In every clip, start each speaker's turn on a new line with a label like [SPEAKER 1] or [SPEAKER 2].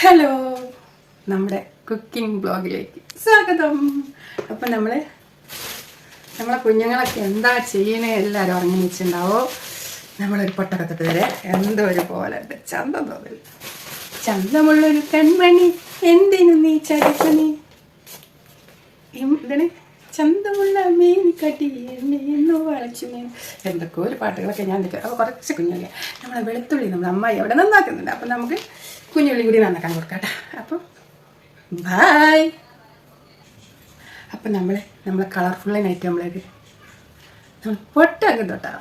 [SPEAKER 1] Hello നമ്മുടെ cooking ബ്ലോഗിലേക്ക് സ്വാഗതം. അപ്പം നമ്മൾ നമ്മളെ കുഞ്ഞുങ്ങളൊക്കെ എന്താ ചെയ്യണേ എല്ലാവരും ഉറങ്ങി വെച്ചിട്ടുണ്ടാവോ നമ്മളൊരു പൊട്ടക്കത്തിട്ട് വരെ എന്തോ ഒരു പോലെ ചന്ത തോന്നില്ല ചന്തമുള്ളൊരു കൺമണി എന്തിനു നീ ചരിപ്പണി? ഇതിന് ചന്തമുള്ള മീൻ കട്ടി മീനു വളച്ചു മീൻ. എന്തൊക്കെ ഒരു പാട്ടുകളൊക്കെ ഞാൻ നിൽക്കുക കുറച്ച് കുഞ്ഞുങ്ങളെ. നമ്മളെ വെളുത്തുള്ളി നമ്മുടെ അമ്മായി അവിടെ നന്നാക്കുന്നുണ്ട്. അപ്പം നമുക്ക് കുഞ്ഞുള്ളി കൂടി നന്നാക്കാൻ കൊടുക്കാം കേട്ടോ അപ്പം ബായ് അപ്പം നമ്മൾ നമ്മളെ കളർഫുള്ളിനായിട്ട് നമ്മളൊരു നമ്മൾ പൊട്ടാക്കി തൊട്ടാ.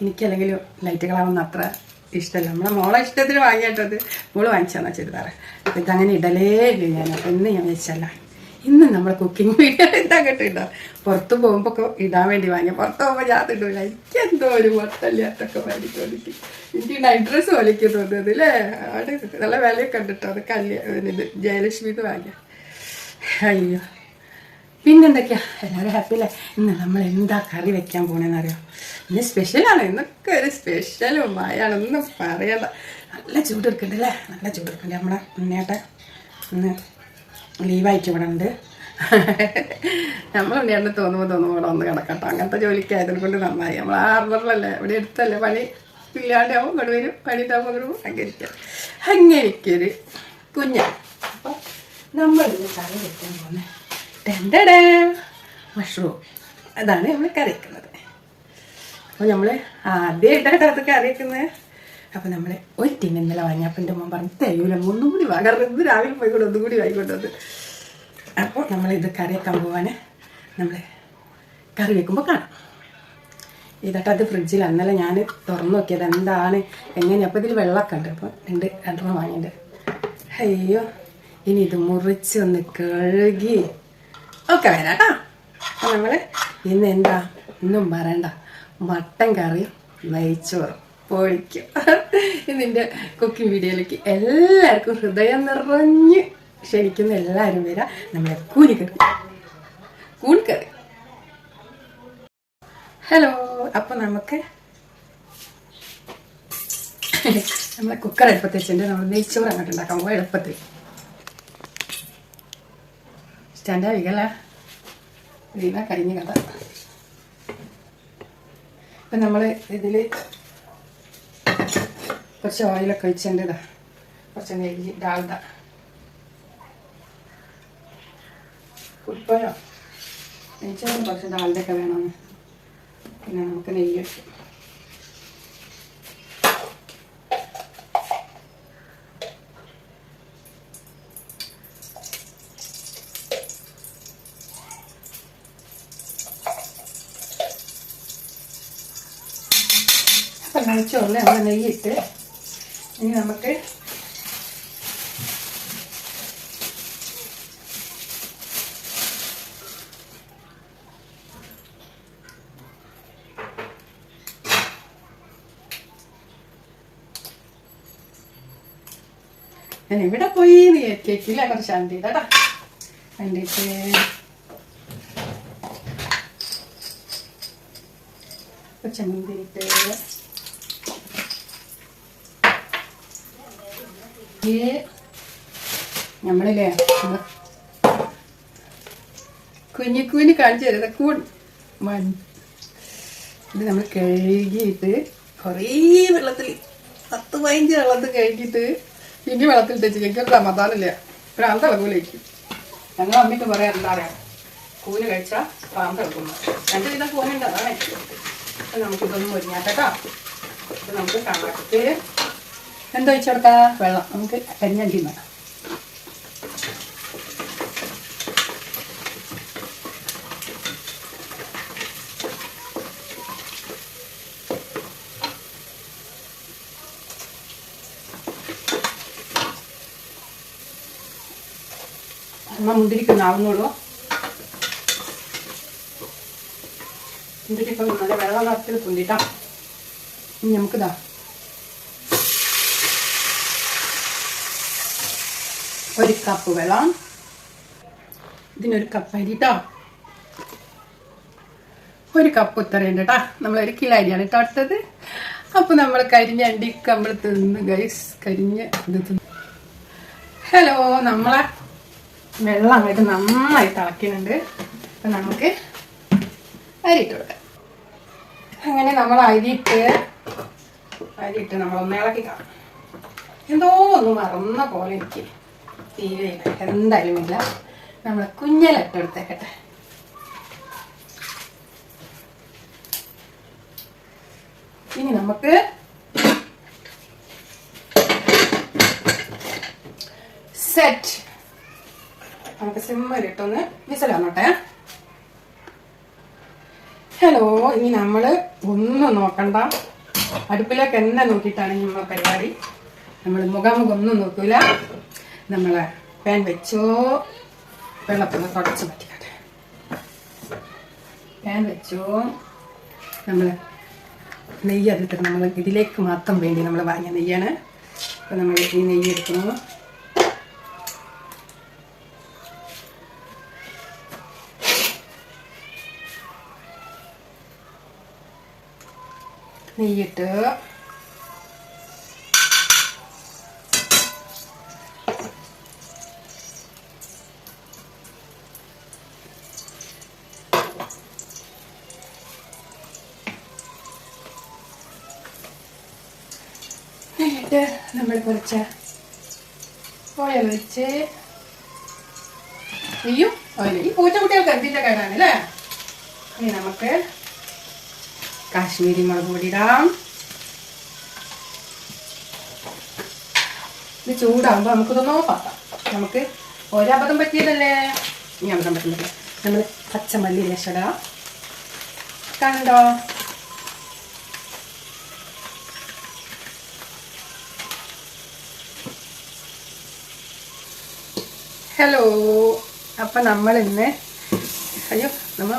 [SPEAKER 1] എനിക്കല്ലെങ്കിൽ ലൈറ്റ് കളറൊന്നും അത്ര ഇഷ്ടമല്ല നമ്മളെ മോളെ ഇഷ്ടത്തിന് വാങ്ങിയിട്ടത് മോൾ വാങ്ങിച്ചാന്നാ അപ്പം ഇതങ്ങനെ ഇടലേ ഇല്ല ഞാൻ. അപ്പം ഇന്ന് ഞാൻ വെച്ചല്ല. ഇന്ന് നമ്മൾ കുക്കിംഗ് വീഡിയോ എന്താ കേട്ടോ പുറത്ത് പോകുമ്പോൾ ഒക്കെ ഇടാൻ വേണ്ടി വാങ്ങിയ. പുറത്ത് പോകുമ്പോൾ ഞാൻ എനിക്ക് എന്തോ ഒരു മൊത്തല്ലാത്തൊക്കെ വലിക്കൊലിക്കും എനിക്ക് നൈറ്റ് ഡ്രസ്സ് വലിക്കും തോന്നുന്നത് അല്ലേ? അവിടെ നല്ല വിലയൊക്കെ കണ്ടിട്ടോ. അത് കല്യാണം ഇത് ജയലക്ഷ്മി വാങ്ങിയ. അയ്യോ. പിന്നെന്തൊക്കെയാ? എല്ലാവരും ഹാപ്പി അല്ലേ? ഇന്ന് നമ്മൾ എന്താ കറി വെക്കാൻ പോണെന്നറിയോ ഇന്ന് സ്പെഷ്യലാണ് ഇന്നൊക്കെ ഒരു സ്പെഷ്യലും മായാണെന്നും പറയണ്ട. നല്ല ചൂട് എടുക്കണ്ടല്ലേ നല്ല ചൂട് എടുക്കണ്ടേ നമ്മളെ ഉണ്ണേട്ട ഇന്ന് ലീവായിട്ട് ഇവിടെ ഉണ്ട് നമ്മൾ ഉണ്ണിയേട്ടന് തോന്നുമ്പോൾ തോന്നുമ്പോൾ ഇവിടെ ഒന്ന് കിടക്കട്ടോ. അങ്ങനത്തെ ജോലിക്ക് ആയതിനെ കൊണ്ട് നന്നായി. നമ്മൾ ആർബറിലല്ലേ ഇവിടെ എടുത്തല്ലേ പണി ഇല്ലാണ്ട് ആവും ഇങ്ങോട്ട് വരും. പണി ഇതാകുമ്പോൾ അങ്ങനെ പോകും. അങ്ങനെ അങ്ങനെയൊക്കെയൊരു കുഞ്ഞ. അപ്പോൾ നമ്മൾ കറി വെക്കാൻ പോകുന്നത് മഷ്റൂം. അതാണ് നമ്മൾ കറിക്കുന്നത് അപ്പോൾ നമ്മൾ ആദ്യമായിട്ടാണ് അത് കറി അപ്പോൾ നമ്മൾ ഒരു ടീം ഇന്നലെ വാങ്ങിയപ്പോൾ എന്റെ മോൻ പറഞ്ഞു തരൂല ഒന്നും കൂടി രാവിലെ പോയിക്കൊണ്ട് ഒന്നും കൂടി വാങ്ങിക്കൊണ്ടത് അപ്പോൾ നമ്മളിത് കറി വെക്കാൻ പോവാന് നമ്മൾ കറി വെക്കുമ്പോൾ കാണാം. ഇതട്ട് അത് ഫ്രിഡ്ജിൽ അന്നലെ ഞാൻ തുറന്നു നോക്കിയത് എന്താണ് എങ്ങനെയാണ് അപ്പോൾ ഇതിൽ വെള്ളമൊക്കെ ഉണ്ട്. അപ്പോൾ രണ്ട് രണ്ടെണ്ണം വാങ്ങിയിട്ടുണ്ട്. അയ്യോ ഇനി ഇത് മുറിച്ച് ഒന്ന് കഴുകി ഒക്കെ വരാം കേട്ടോ. അപ്പം നമ്മൾ ഇന്ന് എന്താ? ഒന്നും പറയണ്ട. മട്ടൻ കറി നെയ്ച്ചോറും. പൊളിക്കും. ഇതിന്റെ കുക്കിംഗ് വീഡിയോയിലേക്ക് എല്ലാവർക്കും ഹൃദയം നിറഞ്ഞ് ക്ഷണിക്കുന്ന എല്ലാവരും വരാം. നമ്മളെ കൂലിക്കറി കൂണിക്കറി ഹലോ അപ്പം നമുക്ക് നമ്മളെ കുക്കർ എളുപ്പത്തിൽ വെച്ചിട്ടുണ്ട്. നമ്മൾ നെയ്ച്ചോറ് അങ്ങോട്ട് ഉണ്ടാക്കാൻ പോകും എളുപ്പത്തിൽ. സ്റ്റാൻഡാ വികല വീണ കഴിഞ്ഞ കഥ. ഇപ്പം നമ്മൾ ഇതിൽ കുറച്ച് ഓയിലൊക്കെ ഒഴിച്ചേണ്ടതാ. കുറച്ച് നെയ്യ് ഡാൽഡ. ഉപ്പയോ നെയ്ച്ചോറും കുറച്ച് ഡാൽഡൊക്കെ വേണമെന്ന് പിന്നെ നമുക്ക് നെയ്യ് ഒഴിക്കും നെയ്ച്ചോറിൽ നമ്മൾ നെയ്യിട്ട് ഇനി നമുക്ക് ഞാൻ ഇവിടെ പോയി നീ കേക്കില്ല കുറച്ച് അണ്ടി കേട്ടാ അണ്ടിട്ട് ചെമ്പിരിട്ട് ഈ നമ്മളില്ലേ നമ്മൾ കുഞ്ഞി കുഞ്ഞി കാണിച്ചു തരുന്നത് കൂൺ മൺ. ഇത് നമ്മൾ കഴുകിയിട്ട് കുറേ വെള്ളത്തിൽ പത്ത് പതിനഞ്ച് വെള്ളത്തിൽ കഴുകിയിട്ട് പിന്നെ വെള്ളത്തിൽ ഇട്ടിച്ച് എനിക്കൊരു സമാധാനമില്ല. പ്രാന്ത് ഇളകൂലേക്കും ഞങ്ങൾ അമ്മയ്ക്ക് പറയാം എന്താ പറയാ കൂന് കഴിച്ചാൽ പ്രാന്ത് ഇളക്കുന്നു രണ്ട് വിധം കൂനുണ്ട്. അതാണ് അപ്പം നമുക്കിതൊന്നും ഒരുങ്ങാട്ടോ ഇത് നമുക്ക് കണക്ക് എന്താ വെച്ച് കൊടുക്കാം? വെള്ളം. നമുക്ക് കഞ്ഞണ്ടി വേണം. അമ്മ മുന്തിരിക്കുന്നാവുന്നുള്ളൂ മുന്തിരിക്ക നല്ല വെള്ളം നിറത്തിൽ കുന്തിട്ടാ ഇനി നമുക്കിതാ ഒരു കപ്പ് വെള്ളം. ഇതിനൊരു കപ്പ് അരി കേട്ടോ ഒരു കപ്പ് ഉത്തരയുണ്ട് കേട്ടോ നമ്മൾ ഒരു കിലോ അരിയാണ് കേട്ടോ അടുത്തത്. അപ്പൊ നമ്മൾ കരിഞ്ഞ അണ്ടിക്ക് നമ്മൾ തിന്ന് ഗൈസ് കരിഞ്ഞ് ഹലോ നമ്മളെ വെള്ളം അങ്ങോട്ട് നന്നായി തിളക്കുന്നുണ്ട് അപ്പൊ നമുക്ക് അരിയിട്ട് കൊടുക്കാം. അങ്ങനെ നമ്മൾ അരിയിട്ട് അരിയിട്ട് നമ്മളൊന്ന് ഇളക്കി കാണാം. എന്തോ ഒന്ന് മറന്ന പോലെ എനിക്ക് തീരെയില്ല എന്തായാലും ഇല്ല. നമ്മൾ കുഞ്ഞലിട്ടെടുത്തേക്കട്ടെ ഇനി നമുക്ക് സെറ്റ് നമുക്ക് സിമ്മലിട്ടൊന്ന് വിസൽ വന്നോട്ടെ. ഹലോ ഇനി നമ്മൾ ഒന്നും നോക്കണ്ട. അടുപ്പിലേക്ക് എന്നെ നോക്കിയിട്ടാണ് ഇനി പരിപാടി. നമ്മൾ മുഖാമുഖം ഒന്നും നോക്കൂല. നമ്മളെ പാൻ വെച്ചോ? വെള്ളത്തിൽ തുടച്ച് പറ്റിക്കട്ടെ പാൻ വെച്ചോ? നമ്മൾ നെയ്യ് അതിട്ട് നമ്മൾ ഇതിലേക്ക് മാത്രം വേണ്ടി നമ്മൾ വാങ്ങിയ നെയ്യാണ്. അപ്പോൾ നമ്മൾ ഈ നെയ്യ് എടുക്കുന്നു. നെയ്യിട്ട് കുറച്ച് ഓയിൽ വെച്ച് നെയ്യും ഓയിൽ. ഈ പൂച്ചക്കുട്ടികൾക്ക് എന്തിന്റെ കേടാണ് അല്ലേ? ഇനി നമുക്ക് കാശ്മീരി മുളക് പൊടി ഇടാം. ഇത് ചൂടാകുമ്പോൾ നമുക്കിതൊന്ന് ഓഫാക്കാം നമുക്ക് ഒരബദ്ധം പറ്റിയതല്ലേ? ഇനി അബദ്ധം പറ്റുന്നില്ല നമ്മൾ പച്ചമല്ലി ലേശട കണ്ടോ? ഹലോ അപ്പം നമ്മൾ ഇന്ന് അയ്യോ നമ്മൾ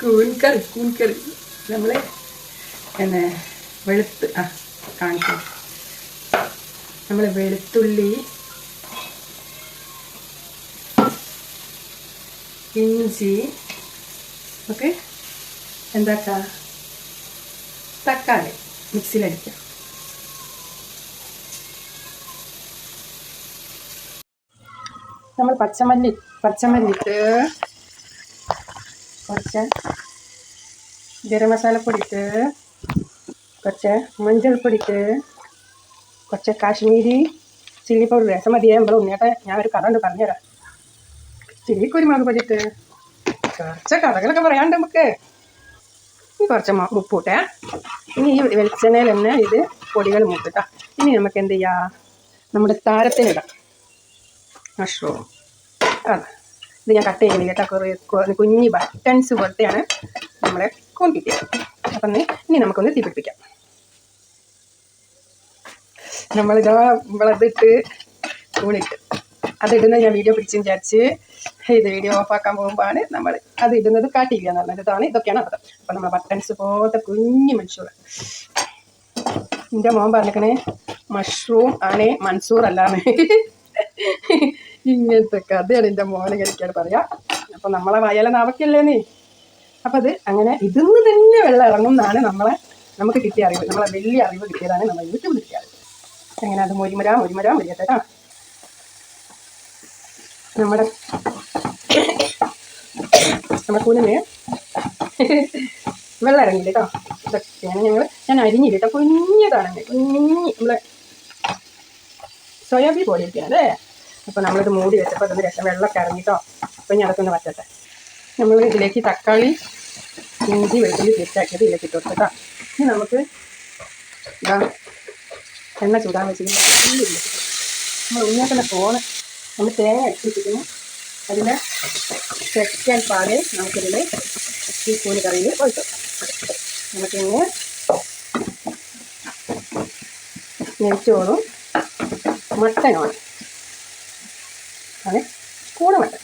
[SPEAKER 1] കൂൻകറി കൂൻകറി. നമ്മൾ പിന്നെ വെളുത്ത് ആ കാണിക്കാം. നമ്മൾ വെളുത്തുള്ളി ഇഞ്ചി ഓക്കെ. എന്താക്കാ? തക്കാളി മിക്സിയിലടിക്കാം നമ്മൾ പച്ചമല്ലി പച്ചമല്ലിട്ട് കുറച്ച് ഗരം മസാലപ്പൊടിക്ക് കുറച്ച് മഞ്ഞൾപ്പൊടി ഇട്ട് കുറച്ച് കാശ്മീരി ചില്ലി പൗഡർ. രസം മതിയേ നമ്മൾ ഉണ്ണിയേട്ടെ ഒരു കഥ ഉണ്ട് പറഞ്ഞുതരാം. ചില്ലി കുരുമുളക് പൊടിക്ക് കുറച്ച് കഥകളൊക്കെ പറയാണ്ട് നമുക്ക്. ഇനി കുറച്ച് ഉപ്പ് ഉപ്പിട്ടെ ഇനി ഈ വെളിച്ചെണ്ണയിൽ തന്നെ ഇത് പൊടികൾ മൂത്തിട്ടാ ഇനി നമുക്ക് എന്ത് ചെയ്യാം? നമ്മുടെ താരത്തിനിടാം. മഷ്റൂം അതെ ഇത് ഞാൻ കട്ട് ചെയ്യുന്നില്ല കേട്ടോ. കുഞ്ഞി ബട്ടൺസ് പോലത്തെയാണ് നമ്മളെ കോൺപിറ്റി അപ്പം ഇനി നമുക്കൊന്ന് തീ പിടിപ്പിക്കാം. നമ്മളിതാ നമ്മളതിട്ട് തൂണിട്ട് അതിടുന്ന ഞാൻ വീഡിയോ പിടിച്ച് വിചാരിച്ച് ഇത് വീഡിയോ ഓഫാക്കാൻ പോകുമ്പോഴാണ് നമ്മൾ അത് ഇടുന്നത് കാട്ടിയില്ല എന്ന് പറഞ്ഞത് ഇതാണ് ഇതൊക്കെയാണ് അർത്ഥം അപ്പം നമ്മൾ ബട്ടൺസ് പോലത്തെ കുഞ്ഞു മനുഷ്യർ എന്റെ മോൻ പറഞ്ഞേക്കണേ മഷ്റൂം ആണ് മൻസൂർ അല്ലാന്ന് ഇങ്ങനത്തെ കഥയാണ് എന്റെ മോനെ കഴിക്കാൻ പറയാ. അപ്പൊ നമ്മളെ വയല നാവക്കല്ലേ നീ അപ്പൊ അത് അങ്ങനെ ഇതിന്ന് തന്നെ വെള്ളം ഇറങ്ങും എന്നാണ് നമ്മളെ നമുക്ക് കിട്ടിയ അറിവ്. നമ്മളെ വലിയ അറിവ് കിട്ടിയതാണ് നമ്മൾ യൂട്യൂബിൽ കിട്ടിയ അറിവ്. എങ്ങനെ അത് മൊരിമരാ മൊരിമരാ മുരിയട്ടെ കേട്ടോ നമ്മുടെ നമ്മുടെ കൂലിന് വെള്ളം ഇറങ്ങില്ല കേട്ടോ ഇതൊക്കെയാണ് ഞങ്ങൾ ഞാൻ അരിഞ്ഞില്ല കേട്ടോ കുഞ്ഞതാണ് കുഞ്ഞി നമ്മളെ സോയാബീൻ പോലെ ഇരിക്കുകയാണ് അല്ലേ? അപ്പോൾ നമ്മളിത് മൂടി വെച്ചപ്പോൾ അതൊന്ന് രസം വെള്ളമൊക്കെ ഇറങ്ങിട്ടോ. അപ്പോൾ ഞാൻ അതൊക്കെ ഒന്ന് വറ്റട്ടെ. നമ്മൾ ഇതിലേക്ക് തക്കാളി ഇഞ്ചി വെളുത്തുള്ളി തിരിച്ചാക്കിയത് ഇതിലേക്ക് ഇട്ട് കൊടുത്തട്ടോ. ഇനി നമുക്ക് ഇതാ എണ്ണ ചൂടാൻ വെച്ചിട്ട് നമ്മൾ ഉണ്ണിയാക്കുന്ന ഫോണ് നമ്മൾ തേങ്ങ അടിച്ചിരിക്കുന്നു അതിന്റെ ചെക്കാൻ പാടെ നമുക്കിതിൽ ഈ കൂലി കറിയിൽ ഒഴിച്ചു നമുക്കിങ്ങനെ നെയ്ച്ചോറും മട്ടനാണ് കൂടെ വേണം.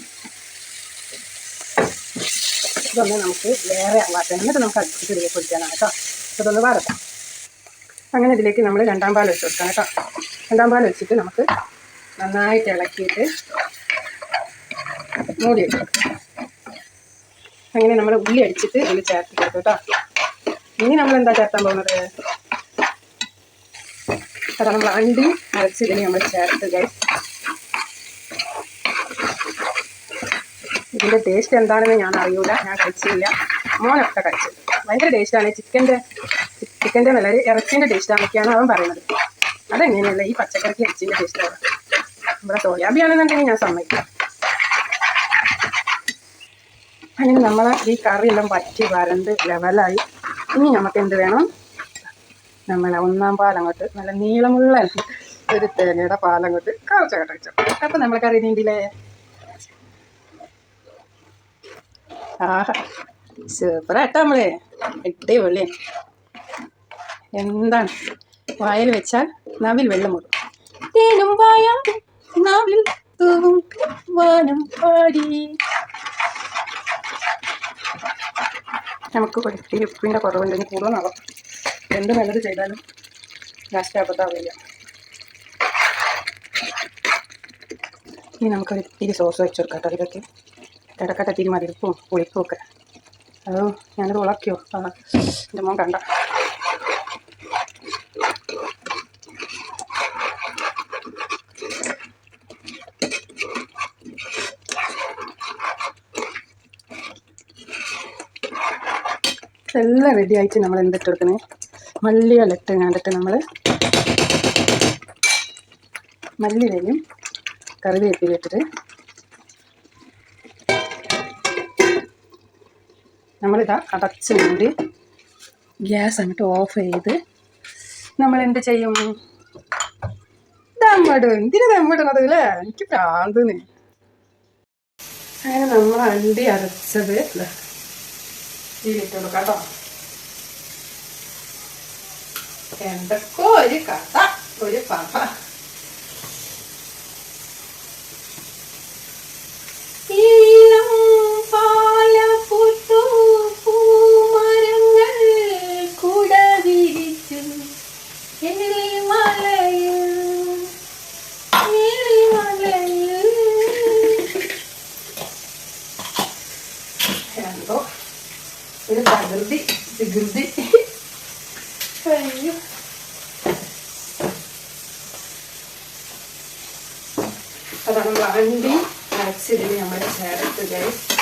[SPEAKER 1] ഇതൊന്ന് നമുക്ക് വേറെ വാട്ടണം എന്നിട്ട് നമുക്ക് അടുപ്പിച്ച് തിരികെ പൊടിക്കാനാണ് കേട്ടോ. ഇതൊന്ന് വാടത്താം അങ്ങനെ ഇതിലേക്ക് നമ്മൾ രണ്ടാം പാൽ വെച്ച് കൊടുക്കാം കേട്ടോ. രണ്ടാം പാൽ വെച്ചിട്ട് നമുക്ക് നന്നായിട്ട് ഇളക്കിയിട്ട് മൂടി വെക്കാം. അങ്ങനെ നമ്മൾ ഉള്ളി അടിച്ചിട്ട് ഇതിൽ ചേർത്ത് കൊടുക്കും കേട്ടോ. ഇനി നമ്മൾ എന്താ ചേർത്താൻ പോകുന്നത്? കാരണം നമ്മൾ അണ്ടി അരച്ച് ഇതിനെ നമ്മൾ ചേർത്ത് guys. ഇതിന്റെ ടേസ്റ്റ് എന്താണെന്ന് ഞാൻ അറിയൂല ഞാൻ കഴിച്ചില്ല. മോനൊക്കെ കഴിച്ചു. ഭയങ്കര ടേസ്റ്റാണ് ചിക്കന്റെ ചിക്കന്റെ നല്ല ഇറച്ചിന്റെ ടേസ്റ്റാണെന്നൊക്കെയാണ് അവൻ പറയുന്നത്. അതെങ്ങനെയല്ല? ഈ പച്ചക്കറിക്ക് ഇറച്ചിന്റെ ടേസ്റ്റാണ് ഇവിടെ സോയാബി ആണെന്നുണ്ടെങ്കിൽ ഞാൻ സമ്മതിക്കാം അങ്ങനെ നമ്മൾ ഈ കറിയെല്ലാം വറ്റി വരണ്ട് ലെവലായി ഇനി നമുക്ക് എന്ത് വേണം? നമ്മളെ ഒന്നാം പാലങ്ങോട്ട് നല്ല നീളമുള്ള ഒരു തേങ്ങയുടെ പാലങ്ങോട്ട് കുറച്ചങ്ങോട്ട് വെച്ചു. അപ്പം നമ്മൾ കറി നീണ്ടില്ലേ ആഹാ സൂപ്പറാട്ടോ നമ്മളെ. അടിപൊളി. എന്താണ്? വായിൽ വെച്ചാൽ നാവിൽ വെള്ളം കൊടുക്കും തേനും വായ നാവിൽ തൂവും വാനം പാടി. നമുക്ക് കൊടുത്തി ഉപ്പിന്റെ കുറവുണ്ടെങ്കിൽ കൂടുതലാവാം. എന്ത് നല്ലത് ചെയ്താലും ആപത്താവില്ല ഇനി നമുക്കൊരു ഇത്തിരി സോസ് വെച്ചു കൊടുക്കാം കേട്ടോ. ഇതൊക്കെ കിടക്കട്ടെ മതി മതിരിപ്പും പുളിപ്പും ഒക്കെ അത് ഞാനത് ഉളക്കിയോ? എന്റെ മോൻ കണ്ട. എല്ലാം റെഡി ആയിട്ട് നമ്മൾ എന്തിട്ട് കൊടുക്കുന്നത് അലട്ട് കണ്ടിട്ട് നമ്മൾ മല്ലിയിലയും കറിവേപ്പില നമ്മളിതാ അടച്ച് മൂടി ഗ്യാസ് അങ്ങോട്ട് ഓഫ് ചെയ്ത് നമ്മൾ എന്ത് ചെയ്യും? ദമ്മിടും. എന്തിനു ദമ്മിടണത് അല്ലേ എനിക്ക് പ്രാന്തിന്. അങ്ങനെ നമ്മൾ അണ്ടി അരച്ചത് ഇട്ടോളൂ കേട്ടോ. എന്തൊക്കെ ഒരു കഥ ഒരു പപ്പ എന്തോ ഒരു പ്രകൃതി വികൃതി അയ്യോ അതാണ് വണ്ടി അരച്ചിതിൽ നമ്മൾ ചേർത്ത് ഗൈസ്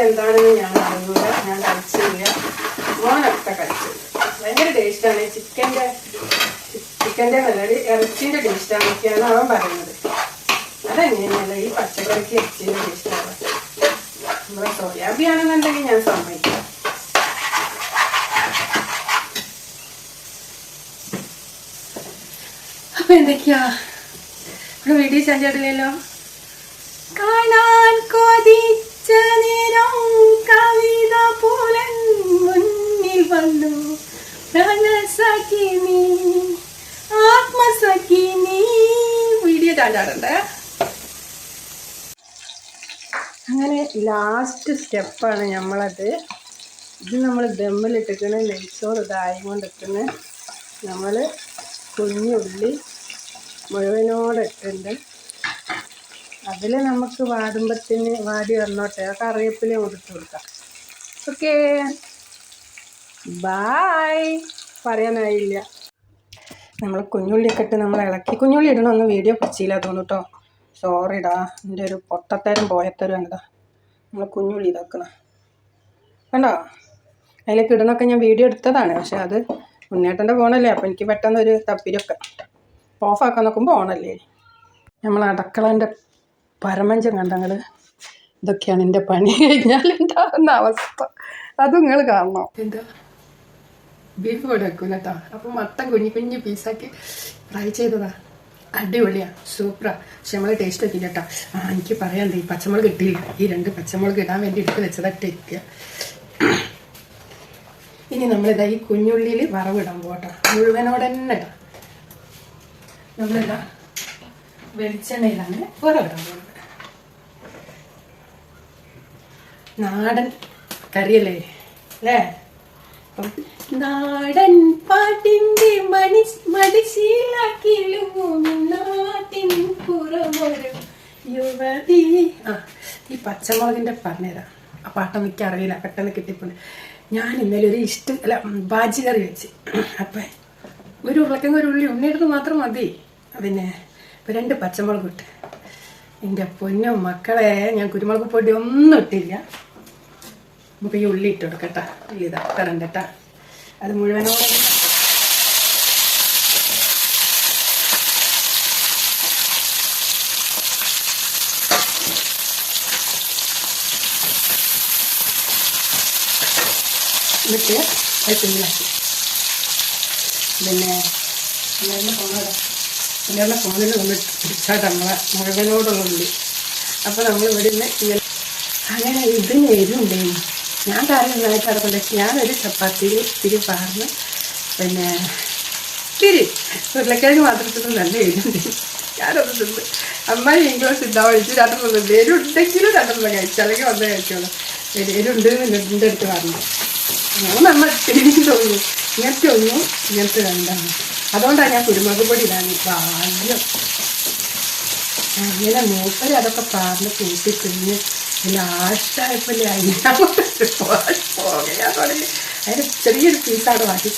[SPEAKER 1] ടേസ്റ്റ് എന്താണെന്ന് ഞാൻ അറിഞ്ഞില്ല ഞാൻ കഴിച്ചില്ല. മോനൊക്കെ കഴിച്ചത് ഭയങ്കര ടേസ്റ്റാണ് ചിക്കന്റെ ചിക്കന്റെ നല്ലൊരു ഇറച്ചിന്റെ ടേസ്റ്റാണെന്നൊക്കെയാണ് അവൻ പറയുന്നത്. അതെങ്ങനെയല്ല? ഈ പച്ചക്കറിക്ക് ഇറച്ചിന്റെ ടേസ്റ്റാണ് നമ്മുടെ സോയാബി ആണെന്നുണ്ടെങ്കിൽ ഞാൻ സമ്മതിക്കാം. അപ്പൊ എന്തൊക്കെയാ? ഇവിടെ വീട്ടിൽ ചാഞ്ചാട്ടില്ലല്ലോ കാണാൻ കൊതിച്ച നേരം കവിത പോലെ മുന്നിൽ വന്നു. പ്രാണസഖി നീ വീഡിയോ ചാഞ്ചാടണ്ടേ അങ്ങനെ ലാസ്റ്റ് സ്റ്റെപ്പാണ് നമ്മളത്. ഇത് നമ്മൾ ദമ്മിലിട്ടിക്കണ് നെയ്ച്ചോറ് ഇതായും കൊണ്ടിരിക്കുന്ന നമ്മൾ കുഞ്ഞുള്ളി മുഴുവനോടെ ഇട്ടുണ്ട് അതിൽ നമുക്ക് വാടുമ്പത്തിന് വാടി വന്നോട്ടെ. കറിവേപ്പില കൊടുത്ത് കൊടുക്കാം. ഓക്കേ. ബായ് പറയാനായില്ല. നമ്മൾ കുഞ്ഞുള്ളിയൊക്കെ ഇട്ട് നമ്മൾ ഇളക്കി. കുഞ്ഞുള്ളി ഇടണമെന്ന് വീഡിയോ പിടിച്ചില്ല തോന്നുട്ടോ സോറിടാ എന്റെ ഒരു പൊട്ടത്തരം പോയത്തരം ഇതാ നമ്മൾ കുഞ്ഞുള്ളി ഇതാക്കണം. കണ്ടോ? അതിലേക്ക് ഇടുന്നൊക്കെ ഞാൻ വീഡിയോ എടുത്തതാണ്. പക്ഷെ അത് ഉണ്ണേട്ടന്റെ ഫോണല്ലേ. അപ്പോൾ എനിക്ക് പെട്ടെന്നൊരു തപ്പിലൊക്കെ. ഓഫാക്കാൻ നോക്കുമ്പോൾ ഓണല്ലേ നമ്മൾ അടക്കളന്റെ പരമഞ്ചം കണ്ടങ്ങൾ ഇതൊക്കെയാണ് എന്റെ പണി. കഴിഞ്ഞാൽ ഉണ്ടാകുന്ന അവസ്ഥ? അത് നിങ്ങൾ കാണണം. എന്താ? ബീഫ് കൂടെ വെക്കൂല കേട്ടോ അപ്പം മട്ടൻ കുഞ്ഞു കുഞ്ഞു പീസാക്കി ഫ്രൈ ചെയ്തതാ. അടിപൊളിയാ. സൂപ്പറാ. പക്ഷെ നമ്മൾ ടേസ്റ്റ് ഒക്കെ കേട്ടോ ആ എനിക്ക് പറയാണ്ട് ഈ പച്ചമുളക് കിട്ടിയില്ല. ഈ രണ്ട് പച്ചമുളക് ഇടാൻ വേണ്ടി എടുത്ത് വെച്ചതാ ഇരിക്കുക ഇനി നമ്മളിതാ ഈ കുഞ്ഞുള്ളിയിൽ വറവിടാൻ പോകട്ടോ മുഴുവനോടെ തന്നെ ഇടാം നമ്മളിതാ വെളിച്ചെണ്ണയിലാണ് വറവിടാൻ പോകുന്നത് നാടൻ കറിയല്ലേ? അല്ലേ? നാടൻ പാട്ടിന്റെ മണി മടിശീലാക്കിലും നാട്ടിൻ പുറമൊരു യുവതി. ആ ഈ പച്ചമുളകിന്റെ പറഞ്ഞുതരാം ആ പാട്ടം എനിക്ക് അറിയില്ല. പെട്ടെന്ന് കിട്ടിപ്പോണ്ട് ഞാൻ ഇന്നലെ ഒരു ഇഷ്ടം അല്ല ബാജി കറി വെച്ച്. അപ്പം ഒരു ഉരുളക്കങ്ങ ഒരു ഉള്ളി ഉണ്ണിയെടുത്ത് മാത്രം മതി. പിന്നെ രണ്ട് പച്ചമുളക് ഇട്ട്. എന്റെ പൊന്നും മക്കളെ ഞാൻ കുരുമുളക് പൊടി ഒന്നും ഇട്ടില്ല. നമുക്ക് ഈ ഉള്ളി ഇട്ട് കൊടുക്കട്ടെ. ഉള്ളി ഇതാ തരണ്ടട്ടാ അത് മുഴുവനോടെ പിന്നെ ഫോണിൽ ഒന്ന് പിടിച്ചാൽ നമ്മളെ മുഴുവനോടുള്ള ഉള്ളി. അപ്പോൾ നമ്മൾ ഇവിടെ നിന്ന് അങ്ങനെ ഇതിന് എരിവുണ്ടായിരുന്നു ഞാൻ കറി നന്നായിട്ട് അടക്കൊണ്ട് ഞാനൊരു ചപ്പാത്തിയിൽ ഇത്തിരി പാർന്ന് പിന്നെ ഇത്തിരി ഉരുളക്കിഴങ്ങ് മാത്രത്തിൽ നല്ല എഴുതുന്നുണ്ട് ഞാനത് തിന്ന്. അമ്മായി ഇംഗ്ലീഷ് ഇതാ ഒഴിച്ച് രണ്ടെണ്ണം തിന്നു എരിവുണ്ടെങ്കിലും രണ്ടെണ്ണം കഴിച്ചു അല്ലെങ്കിൽ വന്നേ കഴിച്ചോളൂ. വേരുണ്ട് നിന്റെ അടുത്ത് പറഞ്ഞു. മൂന്ന് നമ്മൾ തിരിഞ്ഞു തോന്നുന്നു ഇങ്ങനത്തെ ഒന്നും ഇങ്ങനത്തെ രണ്ടെണ്ണം. അതുകൊണ്ടാണ് ഞാൻ കുരുമുളക് പൊടി ഇടാൻ ഭാഗ്യം അങ്ങനെ മൂപ്പര് അതൊക്കെ പറഞ്ഞ് കൂട്ടി തിന്ന് ലാസ്റ്റായപ്പോൾ തുടങ്ങി. അതിന് ചെറിയൊരു പീസാണ് വാങ്ങി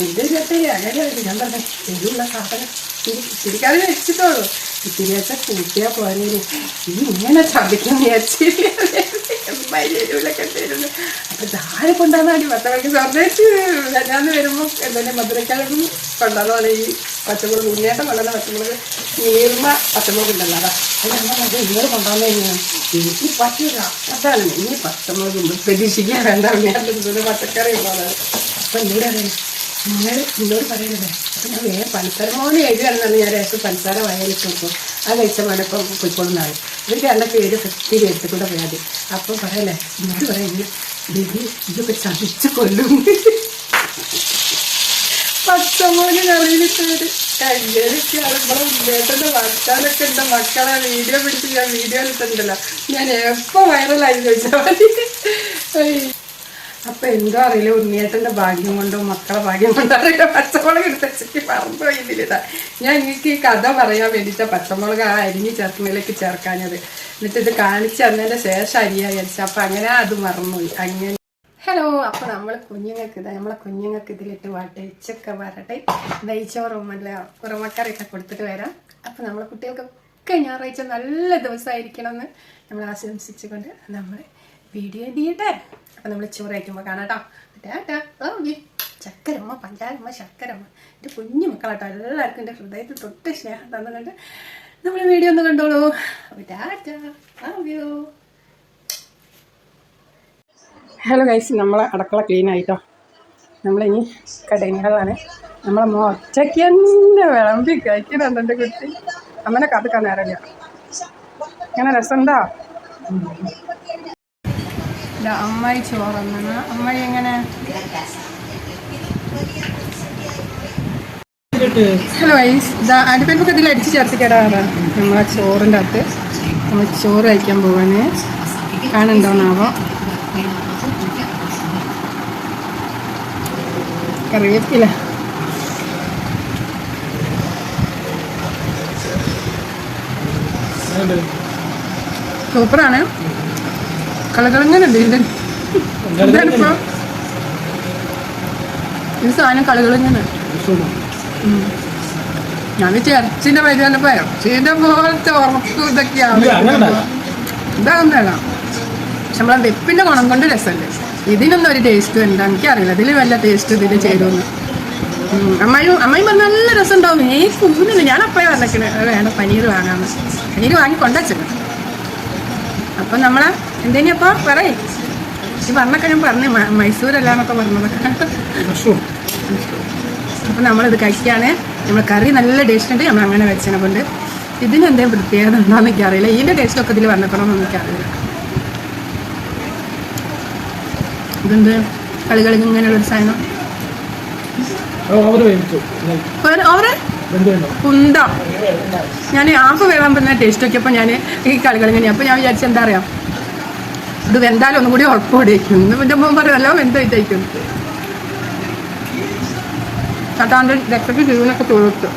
[SPEAKER 1] എന്റെ ചേട്ടേ അങ്ങനെ ഞാൻ പറഞ്ഞ. എരിവുള്ള സാധനം. തിരിക്കാതെ വെച്ചിട്ടുള്ളൂ ഇത്തിരി വെച്ചാൽ കൂട്ടിയാൽ പോലെ ഇനി ഇങ്ങനെ ചതിക്കാൻ വിചാരിച്ചില്ല എരിവിലൊക്കെ തരുന്നു അപ്പൊ ധാര കൊണ്ടാന്നാടി പത്തവർക്ക് സ്വർണേച്ച് ഞാൻ വരുമ്പോൾ എന്തെങ്കിലും മധുരക്കാരും കൊണ്ടാന്ന് ഈ പച്ചമുളക് ഉണ്ണിയേട്ടം കൊണ്ടുവന്ന പച്ചമുളക് നീർമ പച്ചമുളക് ഉണ്ടല്ലോ അതാ. അത് ഇന്നലെ കൊണ്ടുവന്നു കഴിഞ്ഞാൽ എനിക്ക് പറ്റില്ല അതാണ് ഇനി പച്ചമുളക് പ്രതീക്ഷിക്കാൻ വേണ്ട ഉണ്ണിയേട്ടം പച്ചക്കറി ഉള്ളത് അപ്പൊ അറിയാം നിങ്ങൾ എന്നോട് പറയരുത്. അപ്പൊ ഞാൻ വേറെ പഞ്ചസാര മോനെ എഴുതുകയാണെന്നാണ് ഞാൻ രസം പഞ്ചസാര വയലിട്ട് നോക്കും ആ കഴിച്ച മണപ്പം നാളെ ഇവർക്ക് രണ്ടൊക്കെ പേര് ഒത്തിരി എടുത്തുകൊണ്ട് മതി. അപ്പം പറയല്ലേ എന്നോട് പറയുന്നത് ദീദി ഇതൊക്കെ ചതിച്ച് കൊല്ലും. പച്ചമുളക് കറിയിലിട്ടവര് അങ്ങനെയൊക്കെയാണ് നമ്മളെ ഉമ്മേട്ടന്റെ ഉണ്ട് മക്കളെ വീഡിയോ പിടിച്ച് ഞാൻ വീഡിയോ എടുത്തിട്ടുണ്ടല്ലോ. ഞാൻ എപ്പോൾ വൈറലായി ചോദിച്ചാൽ മതി. അപ്പൊ എന്തോ അറിയില്ല. ഉണ്ണിയേട്ടന്റെ ഭാഗ്യം കൊണ്ടോ മക്കളെ ഭാഗ്യം കൊണ്ടോ അറിയില്ല. പച്ചമുളക് എടുത്തേക്ക് പറമ്പോ ഞാൻ എനിക്ക് ഈ കഥ പറയാൻ വേണ്ടിട്ട് പച്ചമുളക് ആ അരിഞ്ഞ് ചേർക്കുന്നതിലേക്ക് ചേർക്കാഞ്ഞത്. എന്നിട്ട് ഇത് കാണിച്ച് തന്നതിന്റെ ശേഷം അരിയാ വിചാരിച്ചു. അപ്പൊ അങ്ങനെ അത് മറന്നുപോയി. അങ്ങനെ. ഹലോ അപ്പോൾ നമ്മൾ കുഞ്ഞുങ്ങൾക്ക് ഇതാ നമ്മളെ കുഞ്ഞുങ്ങൾക്ക് ഇതിലിട്ട് വാട്ടെ? ഇച്ചൊക്കെ വരട്ടെ. നെയ്ച്ചോറും അല്ല ഉറമക്കറിയൊക്കെ കൊടുത്തിട്ട് വരാം. അപ്പൊ നമ്മളെ കുട്ടികൾക്കൊക്കെ ഞായറാഴ്ച നല്ല ദിവസമായിരിക്കണം എന്ന് നമ്മൾ ആശംസിച്ചുകൊണ്ട് നമ്മൾ വീഡിയോ അപ്പം നമ്മൾ ചോറ് കഴിക്കുമ്പോൾ കാണാം കേട്ടോ. Tata okay. ചക്കരമ്മ പഞ്ചാരമ്മ ശർക്കരമ്മ. എന്റെ കുഞ്ഞു മക്കളാട്ടോ എല്ലാവർക്കും എന്റെ ഹൃദയത്തിൽ തൊട്ട് സ്നേഹം തന്നുകൊണ്ട് നമ്മൾ വീഡിയോ ഒന്ന് കണ്ടോളൂ. അപ്പോൾ ലവ് ഓ ഹലോ ഗൈസ് നമ്മളെ അടുക്കള ക്ലീൻ ആയിട്ടോ നമ്മളിനി കടയിലുകളാണ് നമ്മളെ മൊച്ചയ്ക്ക് തന്നെ വിളമ്പി കഴിക്കുന്നുണ്ട് എന്റെ കുട്ടി. അമ്മനെ കഥക്കാൻ നേരമില്ല. അങ്ങനെ രസമുണ്ടോ? അമ്മായി ചോറന്നാണ് അമ്മായി എങ്ങനെ? ഹലോ വൈസ് ഇതാ അടുപ്പൊക്കെ ഇതിൽ അടിച്ച് ചേർത്തിക്കേടാണ് നമ്മളെ ചോറിന്റെ അകത്ത്. നമ്മൾ ചോറ് കഴിക്കാൻ പോവാണ്. കാണുന്നുണ്ടോന്നാവോ? കറിവേപ്പില. സൂപ്പറാണ്. കളകളങ്ങനുണ്ട് ഇതിന്റെ ഇതാണിപ്പോ ഈ സാധനം കളകളിങ്ങനെ. ഞാൻ വരി കണ്ടപ്പോ ഇറച്ചിന്റെ പോലത്തെ ഉറപ്പും ഇതൊക്കെയാണ്. ഇതാകുന്നതല്ല നമ്മളെ വെപ്പിന്റെ ഗുണം കൊണ്ട് രസമല്ലേ? ഇതിനൊന്നും ഒരു ടേസ്റ്റ് ഉണ്ട് എനിക്കറിയില്ല. ഇതിൽ വല്ല ടേസ്റ്റ് ഇതിന് ചെയ്തു അമ്മയും അമ്മയും പറഞ്ഞ നല്ല രസം ഉണ്ടാവും. ഏ കുഞ്ഞില്ല ഞാൻ അപ്പഴേ പറഞ്ഞേക്കണേ. വേണ്ട പനീർ വാങ്ങാന്ന്. പനീർ വാങ്ങി കൊണ്ടുവച്ചത് അപ്പം നമ്മളെ എന്തേനിയപ്പോ പറയേ. ഈ പറഞ്ഞൊക്കെ ഞാൻ പറഞ്ഞു. മൈസൂരല്ലാന്നൊക്കെ പറഞ്ഞതൊക്കെ അപ്പം നമ്മളിത് കഴിക്കുകയാണ് നമ്മൾ കറി നല്ല ടേസ്റ്റ് ഉണ്ട്. നമ്മൾ അങ്ങനെ വെച്ചതിനെ കൊണ്ട്. ഇതിന് എന്തെങ്കിലും പ്രത്യേകത അറിയില്ല. എനിക്കറിയില്ല. ഇതിന്റെ ടേസ്റ്റൊക്കെ ഇതിൽ വന്നിക്കണമെന്ന് എനിക്കറിയില്ല. ഇതെന്ത്? കളികളി ഇങ്ങനെയുള്ളൊരു സാധനം. കുന്തം. ഞാൻ ആപ്പ് വേവാൻ പറ്റുന്ന ടേസ്റ്റ് നോക്കിയപ്പോൾ ഞാൻ ഈ കളികളിങ്ങനെ അപ്പൊ അപ്പോൾ ഞാൻ വിചാരിച്ചെന്താ അറിയാം? ഇത് വെന്താലും ഒന്നും കൂടി ഉറപ്പോടിയിരിക്കും എന്റെ മോൻ പറയുമല്ലോ വെന്തായിട്ടായിരിക്കും. ചട്ടാന്റെ രക്തത്തിൽ ജീവനൊക്കെ തൊഴുത്ത്